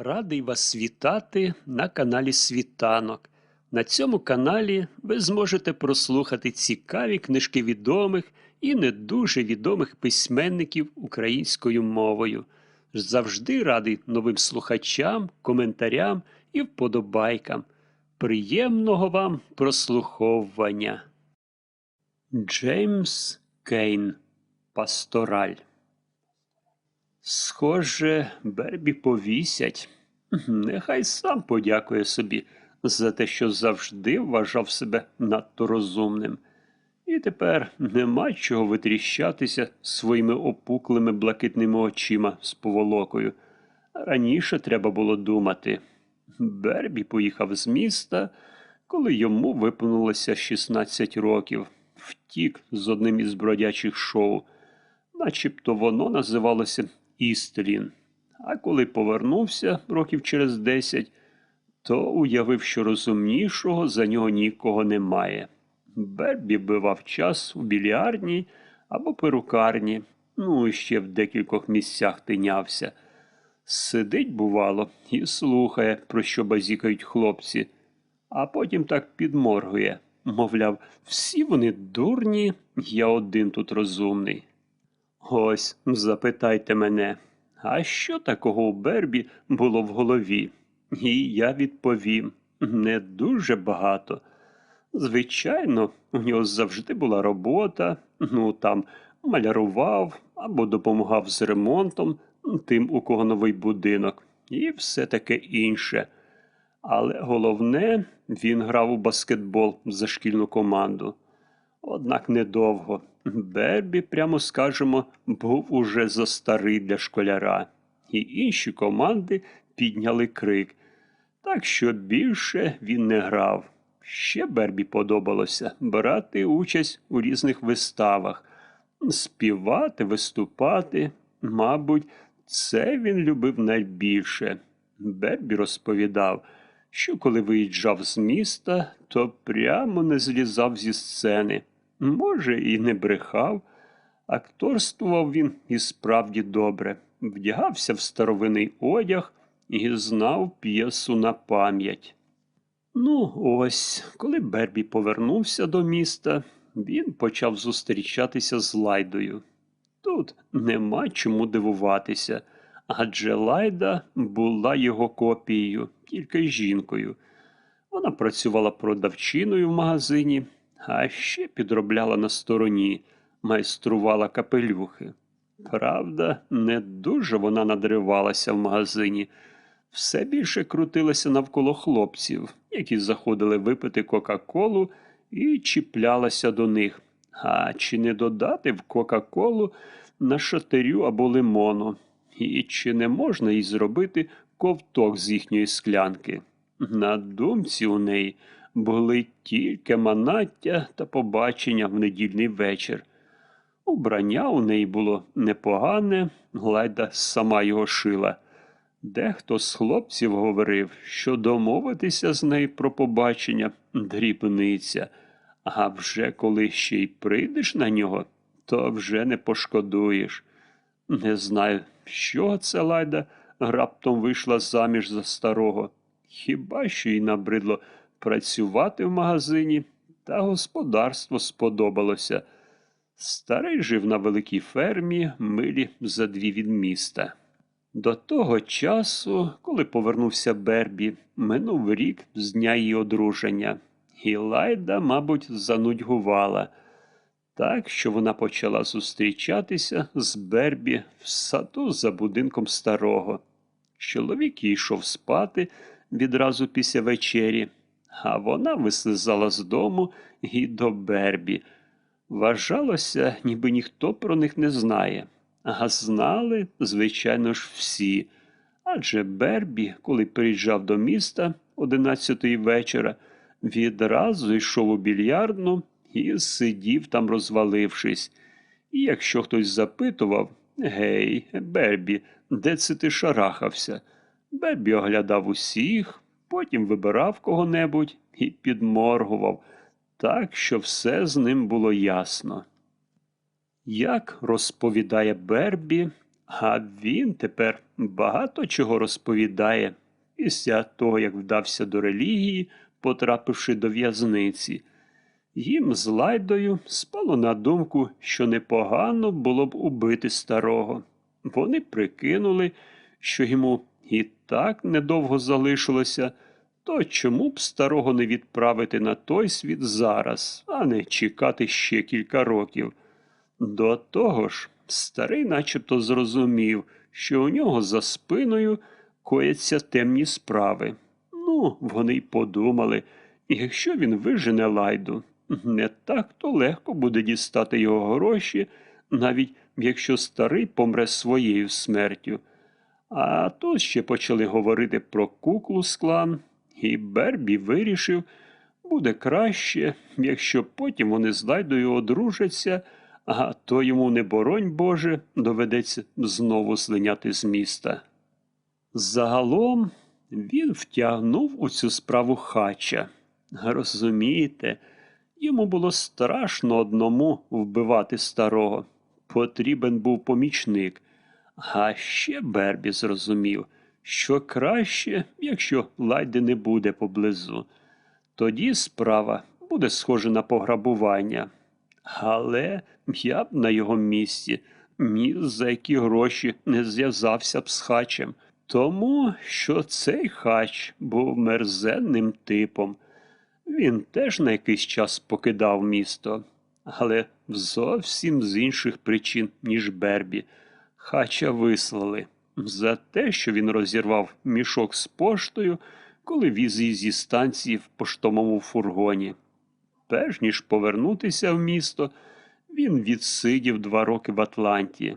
Радий вас вітати на каналі Світанок. На цьому каналі ви зможете прослухати цікаві книжки відомих і не дуже відомих письменників українською мовою. Завжди радий новим слухачам, коментарям і вподобайкам. Приємного вам прослуховування. Джеймс Кейн Пастораль Схоже, Бербі повісять. Нехай сам подякує собі за те, що завжди вважав себе надто розумним. І тепер нема чого витріщатися своїми опуклими блакитними очима з поволокою. Раніше треба було думати. Бербі поїхав з міста, коли йому виповнилося 16 років, втік з одним із бродячих шоу, начебто воно називалося Істрін. А коли повернувся років через десять, то уявив, що розумнішого за нього нікого немає. Бербі бивав час у біліарні або перукарні, ну і ще в декількох місцях тинявся. Сидить, бувало, і слухає, про що базікають хлопці, а потім так підморгує, мовляв, всі вони дурні, я один тут розумний. Ось, запитайте мене, а що такого у Бербі було в голові? І я відповім не дуже багато. Звичайно, у нього завжди була робота, ну там малярував або допомагав з ремонтом тим, у кого новий будинок, і все таке інше. Але головне, він грав у баскетбол за шкільну команду. Однак недовго. Бербі, прямо скажемо, був уже застарий для школяра, і інші команди підняли крик. Так що більше він не грав. Ще Бербі подобалося брати участь у різних виставах, співати, виступати. Мабуть, це він любив найбільше. Бербі розповідав, що коли виїжджав з міста, то прямо не злізав зі сцени. Може, і не брехав. Акторствував він і справді добре, вдягався в старовинний одяг і знав п'єсу на пам'ять. Ну, ось, коли Бербі повернувся до міста, він почав зустрічатися з Лайдою. Тут нема чому дивуватися, адже Лайда була його копією, тільки жінкою. Вона працювала продавчиною в магазині, а ще підробляла на стороні, майструвала капелюхи. Правда, не дуже вона надривалася в магазині, все більше крутилася навколо хлопців, які заходили випити Кока-Колу і чіплялася до них. А чи не додати в Кока-Колу на шатирю або лимону? І чи не можна їй зробити ковток з їхньої склянки? На думці у неї були тільки манаття та побачення в недільний вечір. Убрання у неї було непогане, глайда сама його шила. Дехто з хлопців говорив, що домовитися з нею про побачення дрібниця, а вже коли ще й прийдеш на нього, то вже не пошкодуєш. Не знаю, що це лайда раптом вийшла заміж за старого. Хіба що їй набридло працювати в магазині, та господарство сподобалося. Старий жив на великій фермі, милі за дві від міста. До того часу, коли повернувся Бербі, минув рік з дня її одруження, і Лайда, мабуть, занудьгувала, так що вона почала зустрічатися з Бербі в саду за будинком старого. Чоловік йшов спати відразу після вечері, а вона вислизала з дому і до Бербі. Вважалося, ніби ніхто про них не знає. А знали, звичайно ж, всі. Адже Бербі, коли приїжджав до міста одинадцятої вечора, відразу йшов у більярдну і сидів там, розвалившись. І якщо хтось запитував Гей, Бербі, де це ти шарахався? Бербі оглядав усіх, потім вибирав кого-небудь і підморгував, так що все з ним було ясно. Як розповідає Бербі, А він тепер багато чого розповідає після того, як вдався до релігії, потрапивши до в'язниці. Їм з лайдою спало на думку, що непогано було б убити старого. Вони прикинули, що йому і так недовго залишилося, то чому б старого не відправити на той світ зараз, а не чекати ще кілька років. До того ж, старий начебто зрозумів, що у нього за спиною кояться темні справи. Ну, вони й подумали, якщо він вижене лайду, не так то легко буде дістати його гроші, навіть якщо старий помре своєю смертю. А тут ще почали говорити про куклу склан, і Бербі вирішив, буде краще, якщо потім вони з Лайдою одружаться, а то йому не боронь Боже, доведеться знову слиняти з міста. Загалом він втягнув у цю справу хача. Розумієте, йому було страшно одному вбивати старого. Потрібен був помічник. А ще Бербі зрозумів, що краще, якщо лайди не буде поблизу. Тоді справа буде схожа на пограбування. Але я б на його місці ні за які гроші не зв'язався б з хачем, тому що цей хач був мерзенним типом. Він теж на якийсь час покидав місто, але зовсім з інших причин, ніж Бербі. Хача вислали за те, що він розірвав мішок з поштою, коли віз її зі станції в поштовому фургоні. Перш ніж повернутися в місто, він відсидів два роки в Атланті.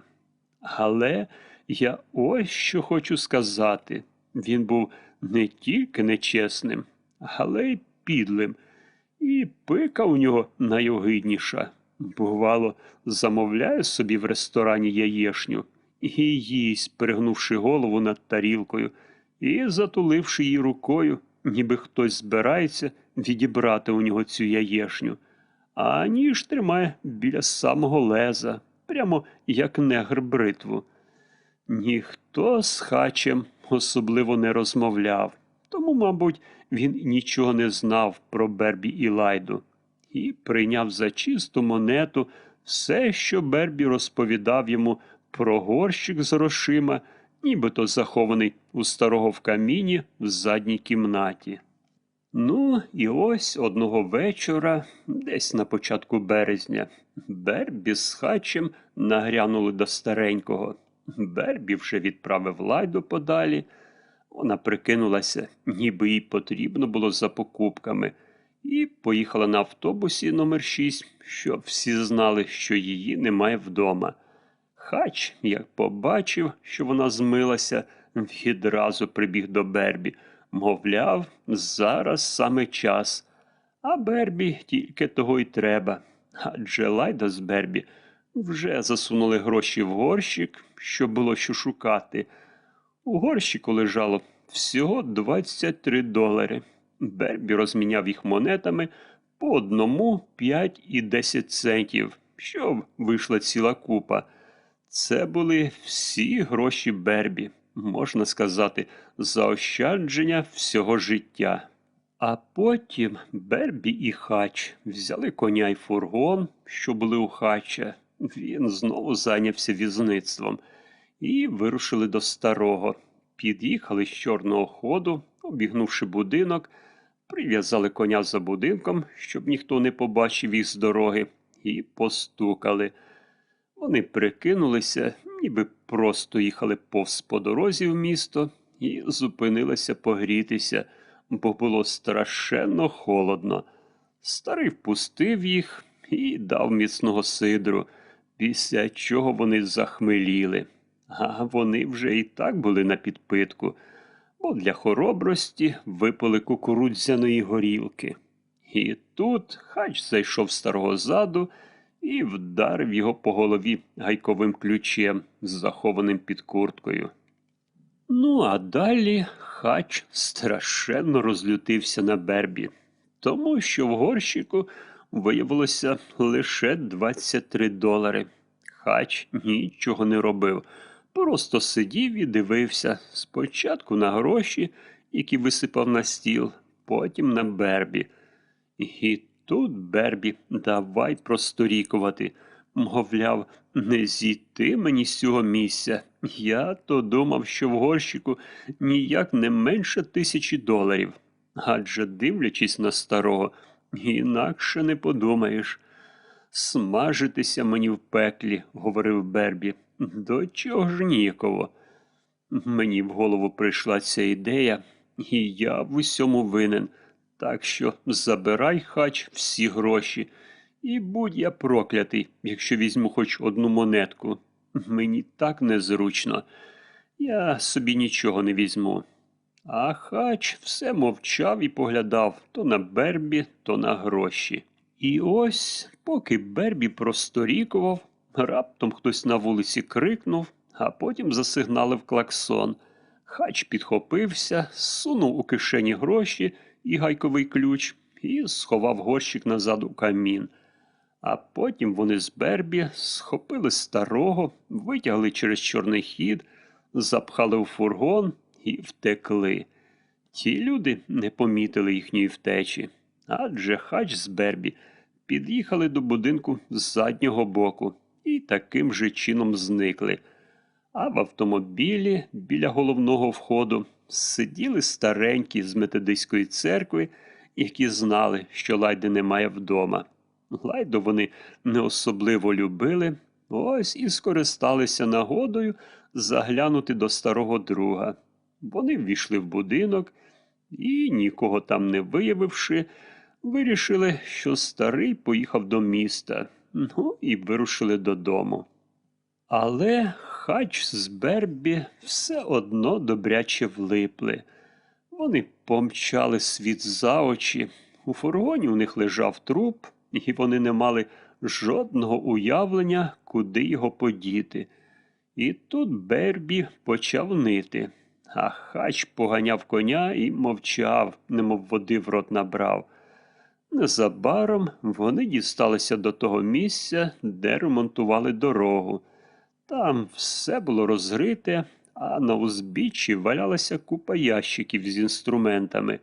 Але я ось що хочу сказати. Він був не тільки нечесним, але й підлим, і пика у нього найогидніша. Бувало, замовляє собі в ресторані яєшню і їсть, перегнувши голову над тарілкою і затуливши її рукою, ніби хтось збирається відібрати у нього цю яєшню, а ніж тримає біля самого леза, прямо як негр бритву. Ніхто з хачем особливо не розмовляв, тому, мабуть, він нічого не знав про Бербі і Лайду і прийняв за чисту монету все, що Бербі розповідав йому про горщик з грошима, нібито захований у старого в каміні в задній кімнаті. Ну, і ось одного вечора, десь на початку березня, Бербі з хачем нагрянули до старенького. Бербі вже відправив лайду подалі. Вона прикинулася, ніби їй потрібно було за покупками, і поїхала на автобусі номер 6 щоб всі знали, що її немає вдома. Хач, як побачив, що вона змилася, відразу прибіг до Бербі. Мовляв, зараз саме час. А Бербі тільки того й треба. Адже Лайда з Бербі вже засунули гроші в горщик, що було що шукати. У горщику лежало всього 23 долари. Бербі розміняв їх монетами по одному 5 і 10 центів, що вийшла ціла купа. Це були всі гроші Бербі, можна сказати, заощадження всього життя. А потім Бербі і хач взяли коня й фургон, що були у хача. Він знову зайнявся візництвом і вирушили до старого. Під'їхали з чорного ходу, обігнувши будинок, прив'язали коня за будинком, щоб ніхто не побачив їх з дороги, і постукали. Вони прикинулися, ніби просто їхали повз по дорозі в місто і зупинилися погрітися, бо було страшенно холодно. Старий впустив їх і дав міцного сидру, після чого вони захмеліли. А вони вже і так були на підпитку, бо для хоробрості випили кукурудзяної горілки. І тут хач зайшов старого заду і вдарив його по голові гайковим ключем, захованим під курткою. Ну, а далі хач страшенно розлютився на бербі, тому що в горщику виявилося лише 23 долари. Хач нічого не робив, просто сидів і дивився спочатку на гроші, які висипав на стіл, потім на Бербі. І тут Бербі давай просторікувати. Мовляв, не зійти мені з цього місця. Я то думав, що в горщику ніяк не менше тисячі доларів. Адже дивлячись на старого, інакше не подумаєш. Смажитися мені в пеклі, говорив Бербі. До чого ж ніяково? Мені в голову прийшла ця ідея, і я в усьому винен. Так що забирай хач всі гроші, і будь я проклятий, якщо візьму хоч одну монетку. Мені так незручно. Я собі нічого не візьму. А хач все мовчав і поглядав то на Бербі, то на гроші. І ось, поки Бербі просторікував, раптом хтось на вулиці крикнув, а потім засигналив клаксон. Хач підхопився, сунув у кишені гроші і гайковий ключ і сховав горщик назад у камін. А потім вони з Бербі схопили старого, витягли через чорний хід, запхали у фургон і втекли. Ті люди не помітили їхньої втечі, адже хач з Бербі під'їхали до будинку з заднього боку і таким же чином зникли. А в автомобілі біля головного входу сиділи старенькі з методистської церкви, які знали, що лайди немає вдома. Лайду вони не особливо любили, ось і скористалися нагодою заглянути до старого друга. Вони ввійшли в будинок і, нікого там не виявивши, вирішили, що старий поїхав до міста, ну і вирушили додому. Але хач з Бербі все одно добряче влипли. Вони помчали світ за очі. У фургоні у них лежав труп, і вони не мали жодного уявлення, куди його подіти. І тут Бербі почав нити, а хач поганяв коня і мовчав, немов води в рот набрав. Незабаром вони дісталися до того місця, де ремонтували дорогу. Там все було розгрите, а на узбіччі валялася купа ящиків з інструментами.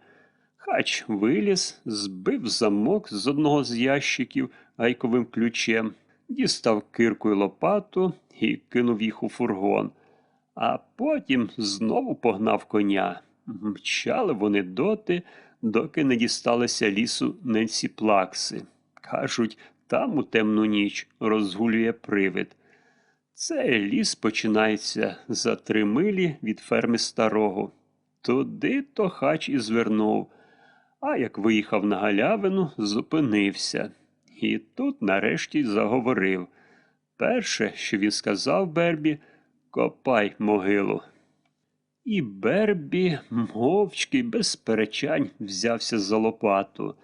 Хач виліз, збив замок з одного з ящиків гайковим ключем, дістав кирку й лопату і кинув їх у фургон. А потім знову погнав коня. Мчали вони доти, доки не дісталися лісу Ненсі Плакси. Кажуть, там у темну ніч розгулює привид. Цей ліс починається за три милі від ферми старого. Туди то хач і звернув, а як виїхав на галявину, зупинився. І тут нарешті заговорив. Перше, що він сказав Бербі, копай могилу. І Бербі, мовчки, без сперечань, взявся за лопату.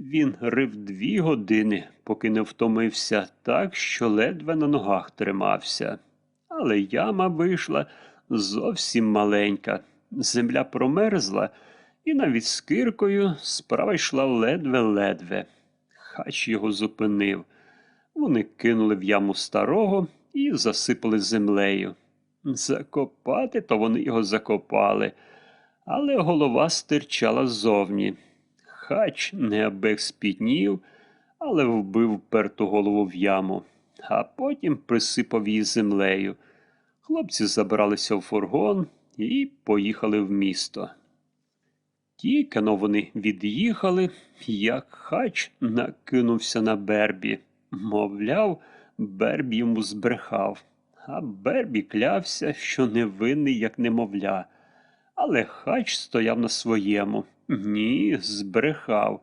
Він рив дві години, поки не втомився так, що ледве на ногах тримався. Але яма вийшла зовсім маленька. Земля промерзла, і навіть з киркою справа йшла ледве-ледве. Хач його зупинив. Вони кинули в яму старого і засипали землею. Закопати то вони його закопали, але голова стирчала ззовні. Хач неабек спітнів, але вбив перту голову в яму, а потім присипав її землею. Хлопці забралися в фургон і поїхали в місто. Тільки но вони від'їхали, як хач накинувся на Бербі. Мовляв, Бербі йому збрехав, а Бербі клявся, що невинний, як немовля. Але хач стояв на своєму. Ні, збрехав.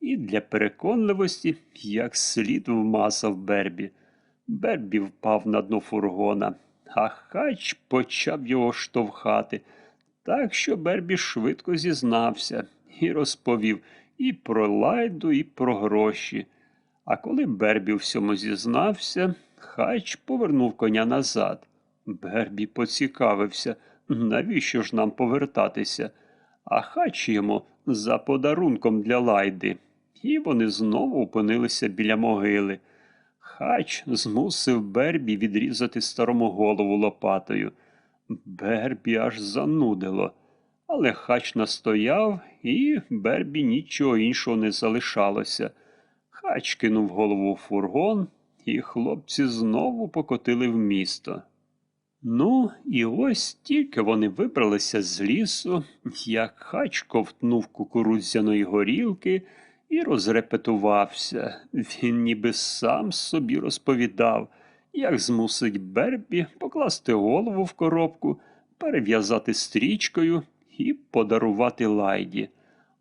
І для переконливості як слід вмасав Бербі. Бербі впав на дно фургона, а хач почав його штовхати. Так що Бербі швидко зізнався і розповів і про лайду, і про гроші. А коли Бербі всьому зізнався, хач повернув коня назад. Бербі поцікавився, навіщо ж нам повертатися, а хач йому за подарунком для лайди. І вони знову опинилися біля могили. Хач змусив Бербі відрізати старому голову лопатою. Бербі аж занудило. Але хач настояв, і Бербі нічого іншого не залишалося. Хач кинув голову у фургон, і хлопці знову покотили в місто. Ну, і ось тільки вони вибралися з лісу, як хач ковтнув кукурудзяної горілки і розрепетувався. Він ніби сам собі розповідав, як змусить Бербі покласти голову в коробку, перев'язати стрічкою і подарувати лайді.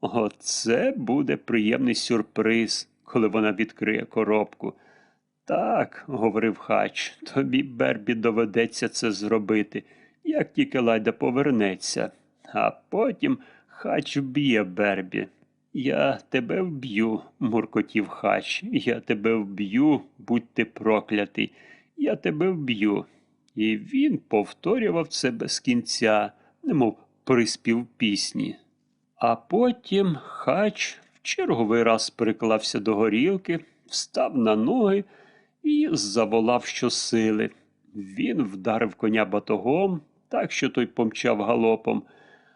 Оце буде приємний сюрприз, коли вона відкриє коробку. Так, говорив хач, тобі, Бербі, доведеться це зробити, як тільки Лайда повернеться. А потім хач вб'є Бербі. Я тебе вб'ю, муркотів хач. Я тебе вб'ю, будь ти проклятий. Я тебе вб'ю. І він повторював це без кінця, немов приспів пісні. А потім хач в черговий раз приклався до горілки, встав на ноги і заволав щосили. Він вдарив коня батогом, так що той помчав галопом.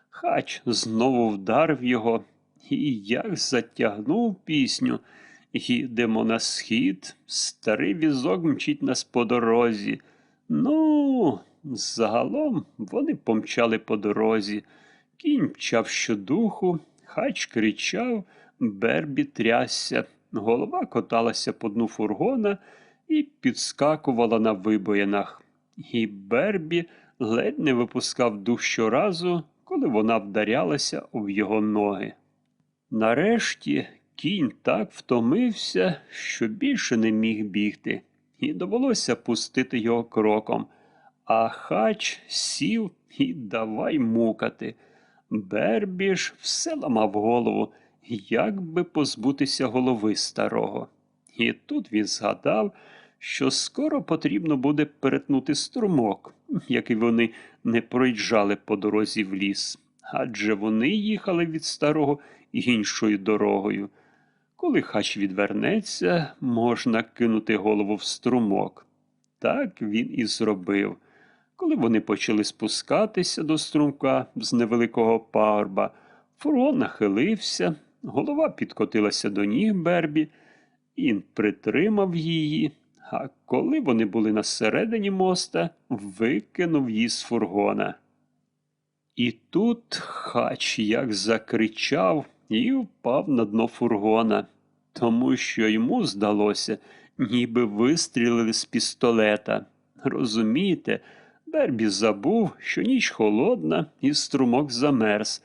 Хач знову вдарив його і як затягнув пісню. Їдемо на схід, старий візок мчить нас по дорозі. Ну, загалом вони помчали по дорозі. Кінь мчав щодуху, хач кричав, Бербі трясся, голова коталася по дну фургона і підскакувала на вибоїнах. І Бербі ледь не випускав дух щоразу, коли вона вдарялася об його ноги. Нарешті кінь так втомився, що більше не міг бігти, і довелося пустити його кроком. А хач сів і давай мукати. Бербі ж все ламав голову, як би позбутися голови старого. І тут він згадав, що скоро потрібно буде перетнути струмок, який вони не проїжджали по дорозі в ліс, адже вони їхали від старого іншою дорогою. Коли хач відвернеться, можна кинути голову в струмок. Так він і зробив. Коли вони почали спускатися до струмка з невеликого пагорба, фургон нахилився, голова підкотилася до ніг Бербі, він притримав її, а коли вони були на середині моста, викинув її з фургона. І тут хач як закричав і впав на дно фургона, тому що йому здалося, ніби вистрілили з пістолета. Розумієте, Бербі забув, що ніч холодна і струмок замерз.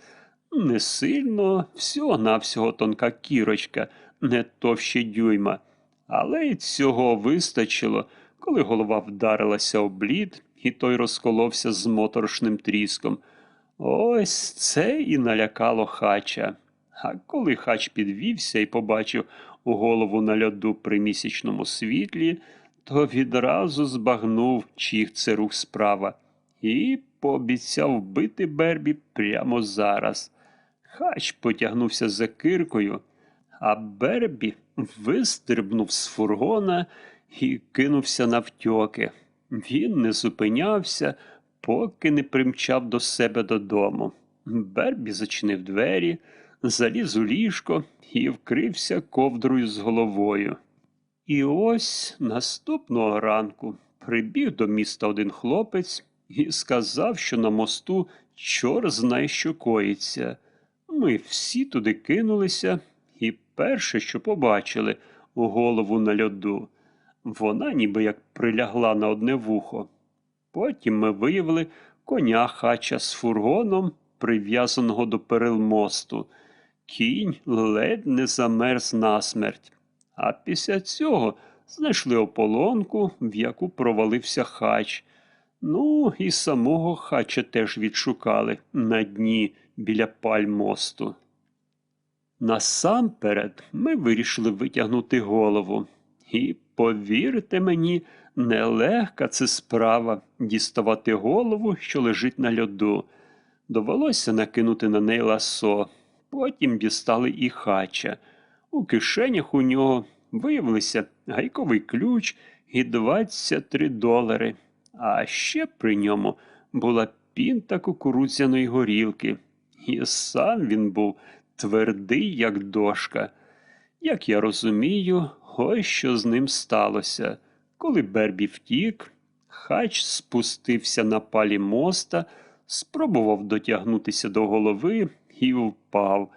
Не сильно, всього-навсього тонка кірочка, не товще дюйма. Але й цього вистачило, коли голова вдарилася об лід, і той розколовся з моторошним тріском. Ось це і налякало хача. А коли хач підвівся і побачив голову на льоду при місячному світлі, то відразу збагнув, чиїх це рух справа, і пообіцяв вбити Бербі прямо зараз. Хач потягнувся за киркою, а Бербі вистрибнув з фургона і кинувся навтьоки. Він не зупинявся, поки не примчав до себе додому. Бербі зачинив двері, заліз у ліжко і вкрився ковдрою з головою. І ось наступного ранку прибіг до міста один хлопець і сказав, що на мосту чор знає, що коїться. Ми всі туди кинулися, перше, що побачили, голову на льоду. Вона ніби як прилягла на одне вухо. Потім ми виявили коня хача з фургоном, прив'язаного до перил мосту. Кінь ледь не замерз насмерть. А після цього знайшли ополонку, в яку провалився хач. Ну, і самого хача теж відшукали на дні біля паль мосту. Насамперед ми вирішили витягнути голову. І, повірте мені, нелегка це справа діставати голову, що лежить на льоду. Довелося накинути на неї ласо, потім дістали і хача. У кишенях у нього виявилися гайковий ключ і 23 долари. А ще при ньому була пінта кукурудзяної горілки. І сам він був твердий, як дошка. Як я розумію, ось що з ним сталося. Коли Бербі втік, хач спустився на палі моста, спробував дотягнутися до голови і впав.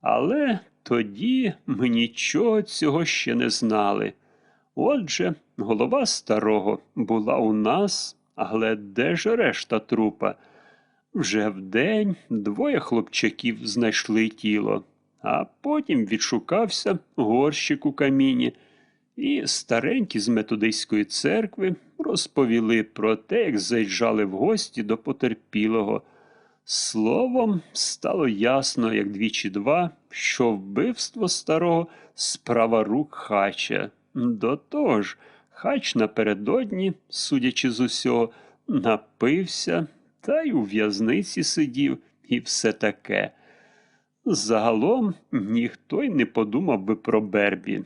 Але тоді ми нічого цього ще не знали. Отже, голова старого була у нас, але де ж решта трупа? Вже вдень двоє хлопчаків знайшли тіло, а потім відшукався горщик у каміні, і старенькі з методистської церкви розповіли про те, як заїжджали в гості до потерпілого. Словом, стало ясно, як двічі два, що вбивство старого справа рук хача. До того ж, хач напередодні, судячи з усього, напився та й у в'язниці сидів і все таке. Загалом ніхто й не подумав би про Бербі.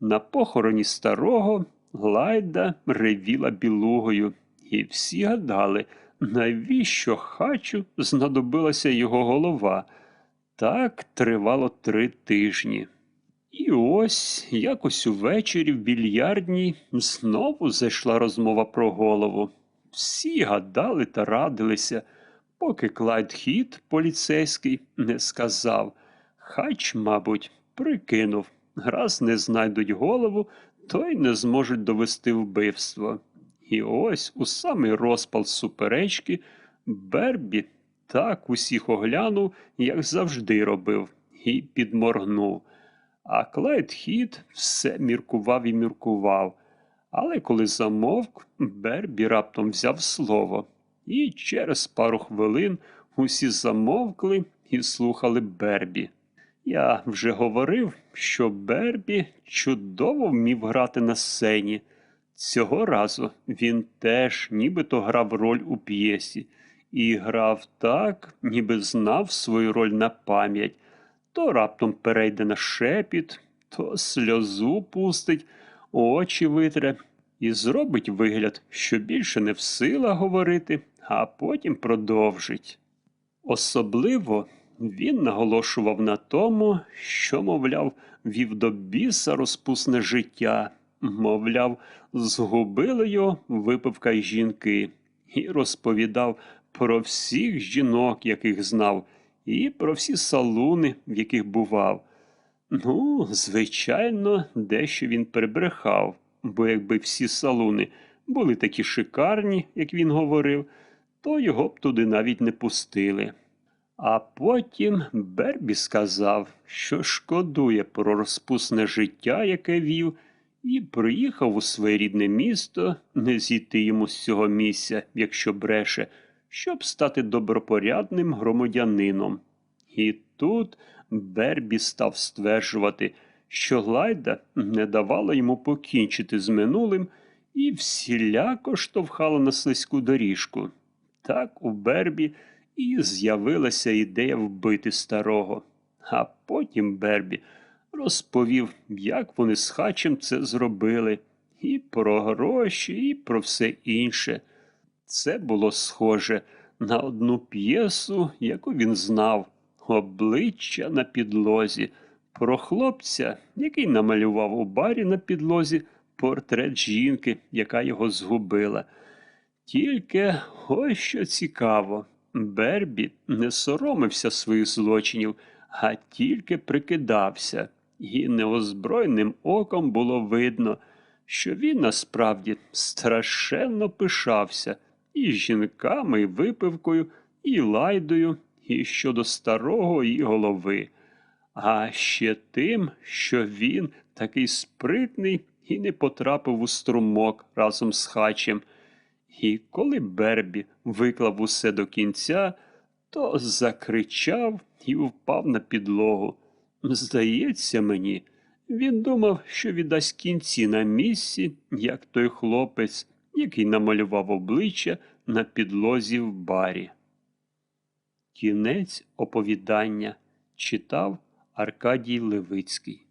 На похороні старого Глайда ревіла білугою, і всі гадали, навіщо хачу знадобилася його голова. Так тривало три тижні. І ось якось увечері в більярдній знову зайшла розмова про голову. Всі гадали та радилися, поки Клайд Хіт, поліцейський, не сказав. Хач, мабуть, прикинув, раз не знайдуть голову, то й не зможуть довести вбивство. І ось у самий розпал суперечки Бербі так усіх оглянув, як завжди робив, і підморгнув. А Клайд Хіт все міркував і міркував. Але коли замовк, Бербі раптом взяв слово, і через пару хвилин усі замовкли і слухали Бербі. Я вже говорив, що Бербі чудово вмів грати на сцені. Цього разу він теж нібито грав роль у п'єсі, і грав так, ніби знав свою роль на пам'ять, то раптом перейде на шепіт, то сльозу пустить, очі витре і зробить вигляд, що більше не в силах говорити, а потім продовжить. Особливо він наголошував на тому, що, мовляв, вів до біса розпусне життя, мовляв, згубили його випивка й жінки, і розповідав про всіх жінок, яких знав, і про всі салуни, в яких бував. Ну, звичайно, дещо він перебрехав, бо якби всі салуни були такі шикарні, як він говорив, то його б туди навіть не пустили. А потім Бербі сказав, що шкодує про розпусне життя, яке вів, і приїхав у своє рідне місто не зійти йому з цього місця, якщо бреше, щоб стати добропорядним громадянином. І тут Бербі став стверджувати, що Глайда не давала йому покінчити з минулим і всіляко штовхала на слизьку доріжку. Так у Бербі і з'явилася ідея вбити старого. А потім Бербі розповів, як вони з хачем це зробили, і про гроші, і про все інше. Це було схоже на одну п'єсу, яку він знав, обличчя на підлозі, про хлопця, який намалював у барі на підлозі портрет жінки, яка його згубила. Тільки ось що цікаво, Бербі не соромився своїх злочинів, а тільки прикидався, і неозброєним оком було видно, що він насправді страшенно пишався і жінками, і випивкою, і лайдою, і щодо старого і голови. А ще тим, що він такий спритний і не потрапив у струмок разом з хачем. І коли Бербі виклав усе до кінця, то закричав і впав на підлогу. Здається мені, він думав, що віддасть кінці на місці, як той хлопець, який намалював обличчя на підлозі в барі. Кінець оповідання читав Аркадій Левицький.